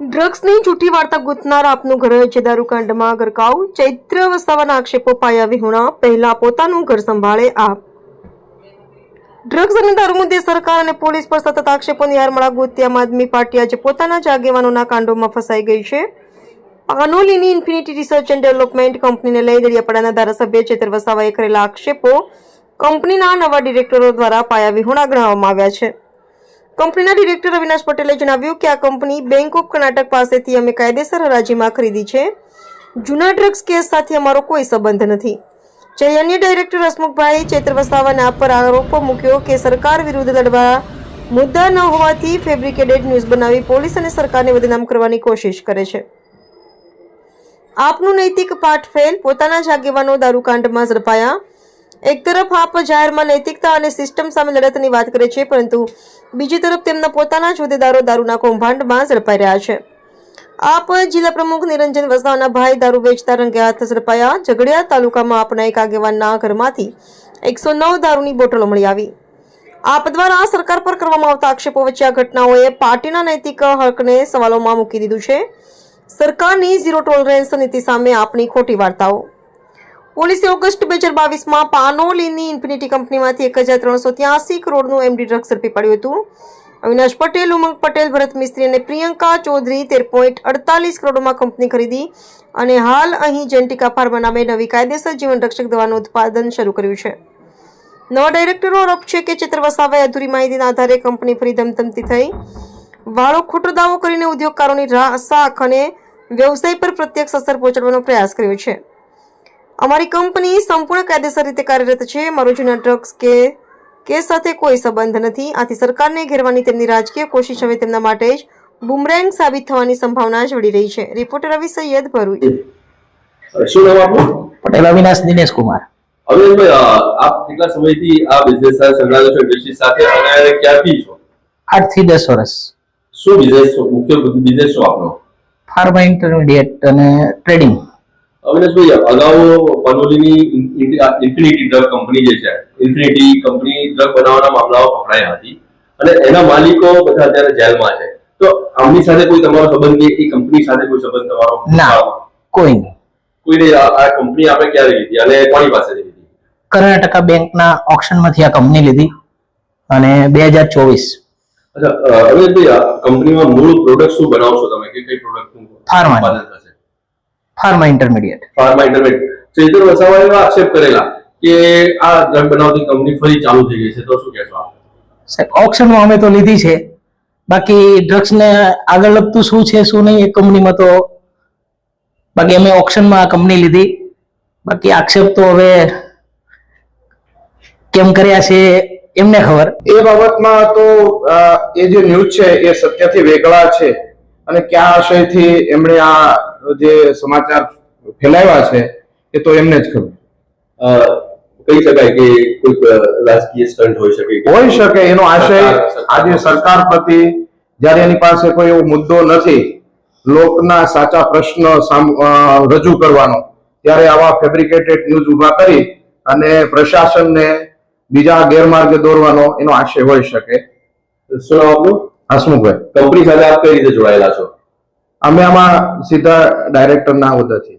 ડ્રગ્સની જૂઠી વાર્તા ગૂંથનાર આપનું ઘર છે દારૂકાંડમાં. ગરકાવ ચૈત્ર વસાવાના આક્ષેપો પાયા વિહોણા પહેલા પોતાનું ઘર સંભાળે આપ. ડ્રગ્સ અને દારૂ મુદ્દે સરકાર અને પોલીસ પર સતત આક્ષેપોની હારમાળા ગૂંથતી આમ આદમી પાર્ટી આજે પોતાના જ આગેવાનોના કાંડોમાં ફસાઈ ગઈ છે. પાનોલીની ઇન્ફિનિટી રિસર્ચ એન્ડ ડેવલપમેન્ટ કંપનીને લઈ દરિયાપાડાના ધારાસભ્ય ચેતર વસાવાએ કરેલા આક્ષેપો કંપનીના નવા ડિરેક્ટરો દ્વારા પાયા વિહોણા ગણાવવામાં આવ્યા છે. કંપનીના ડિરેક્ટર અવિનાશ પટેલે જણાવ્યું કે આ કંપની બેંક ઓફ કર્ણાટક પાસેથી અમે કાયદેસર હરાજીમાં ખરીદી છે. જૂના ડ્રગ્સ કેસ સાથે અમારો કોઈ સંબંધ નથી. જ્યારે અન્ય ડાયરેક્ટર હસમુખભાઈ ચૈત્ર વસાવાને પર આરોપ મૂક્યો કે સરકાર વિરુદ્ધ લડવા મુદ્દા ન હોવાથી ફેબ્રિકેટેડ ન્યૂઝ બનાવી પોલીસ અને સરકારને બદનામ કરવાની કોશિશ કરે છે. આપનું નૈતિક પાઠ ફેલ, પોતાના જ આગેવાનો દારૂકાંડમાં ઝડપાયા. એક તરફ આપ જાહેરમાં નૈતિકતા અને સિસ્ટમ સામે લડતની વાત કરે છે, પરંતુ બીજી તરફ તેમના પોતાના જ હોદ્દેદારો દારૂના કૌભાંડમાં ઝડપાઈ રહ્યા છે. આપ જિલ્લા પ્રમુખ નિરંજન વસાવાના ભાઈ દારૂ વેચતા રંગે હાથ ઝડપાયા. ઝઘડિયા તાલુકામાં આપના એક આગેવાનના ઘરમાંથી એકસો નવ દારૂની બોટલો મળી આવી. આપ દ્વારા સરકાર પર કરવામાં આવતા આક્ષેપો વચ્ચે આ ઘટનાઓએ પાર્ટીના નૈતિક હકને સવાલોમાં મૂકી દીધું છે. સરકારની ઝીરો ટોલરન્સ નીતિ સામે આપની ખોટી વાર્તાઓ. પોલીસે ઓગસ્ટ બે હજાર બાવીસમાં પાનોલીની ઇન્ફિનિટી કંપનીમાંથી એક હજાર ત્રણસો ત્યાસી કરોડનું એમડી ડ્રગ્સ ઝડપી પડ્યું હતું. અવિનાશ પટેલ, ઉમંગ પટેલ, ભરત મિસ્ત્રી અને પ્રિયંકા ચૌધરી તેર પોઈન્ટ અડતાલીસ કરોડમાં કંપની ખરીદી અને હાલ અહીં જેન્ટિકા ફાર્મા નામે નવી કાયદેસર જીવન રક્ષક દવાનું ઉત્પાદન શરૂ કર્યું છે. નવા ડાયરેક્ટરો આરોપ છે કે ચિત્ર વસાવાએ અધૂરી માહિતીના આધારે કંપની ફરી ધમધમતી થઈ. વાળો ખોટો દાવો કરીને ઉદ્યોગકારોની રા- શાખ અને વ્યવસાય પર પ્રત્યક્ષ અસર પહોંચાડવાનો પ્રયાસ કર્યો છે. અમારી કંપની સંપૂર્ણ કાયદેસર રીતે કાર્યરત છે. મારો જૂના ડ્રગ્સ કે કેસ સાથે કોઈ સંબંધ નથી. આથી સરકારને ઘેરવાની તેમની રાજકીય કોશિશ હવે તેમના માટે જ બુમરેંગ સાબિત થવાની સંભાવના જોડી રહી છે. રિપોર્ટર રવિ સૈયદ ભરૂચ. શું નામ આપનું? પટેલ અવિનાશ દિનેશ કુમાર અવિનાશભાઈ આપ કેટલા સમયથી આ બિઝનેસ સાથે સંકળાયેલો છો? ઇન્ડસ્ટ્રી સાથે અને ક્યાંથી છો? આઠથી દસ વર્ષ. શું બિઝનેસ મુખ્ય બિઝનેસ શું આપનો? ફાર્મા ઇન્ટરમીડિયેટ અને ટ્રેડિંગ અવિનાશભાઈ અગાઉ પનોલીની ઇન્ફિનિટી ડ્રગ કંપની જે છે ઇન્ફિનિટી કંપની ડ્રગ બનાવવાના મામલાઓ પકડાયા હતી. અને એના માલિકો બધા અત્યારે જેલમાં છે. તો આમની સાથે કોઈ તમારો સંબંધ કે એ કંપની સાથે કોઈ સંબંધ તમારો ના. કોઈ નહીં. કોઈ નહીં આ કંપની આપણે ક્યારે લીધી? અને કોની પાસેથી લીધી? કર્ણાટકા બેંકના ઓપ્શનમાંથી આ કંપની લીધી અને બે હજાર ચોવીસ. અચ્છા હવે કંપનીમાં મૂળ પ્રોડક્ટ શું બનાવશો તમે? કે કઈ product Pharma. Pharma intermediate pharma intermediate Chaitar વસાવાએ એવા આક્ષેપ કરેલા કે આ ડ્રગ બનાવતી કંપની ફરી ચાલુ થઈ ગઈ છે. તો શું કહેશો આપ? સાહેબ ઓક્શનમાં અમે તો લીધી છે. બાકી ડ્રગ્સને આગળ લગતું શું છે શું નહીં એ કંપનીમાં તો બાકી અમે ઓક્શનમાં આ કંપની લીધી. બાકી આક્ષેપ તો હવે કેમ કર્યા છે એમને ખબર. એ બાબતમાં તો એ જે ન્યૂઝ છે એ સત્યથી વેગળા છે અને કયા આશયથી એમણે આ જે સમાચાર ફેલાવ્યા છે એ તો એમને જ ખબર. કહી શકાય કે કોઈક રાજકીય સ્ટન્ટ હોઈ શકે હોઈ શકે એનો આશય આજે સરકાર પ્રતિ જ્યારે એની પાસે કોઈ એવો મુદ્દો નથી લોકના સાચા પ્રશ્ન રજૂ કરવાનો ત્યારે આવા ફેબ્રિકેટેડ ન્યૂઝ ઊભા કરી અને પ્રશાસનને બીજા ગેરમાર્ગે દોરવાનો એનો આશય હોઈ શકે. શું આપનું? હસમુખભાઈ. કંપની સાથે આપ કઈ રીતે જોડાયેલા છો? અમે આમાં સીધા ડાયરેક્ટરના હોદ્દેથી.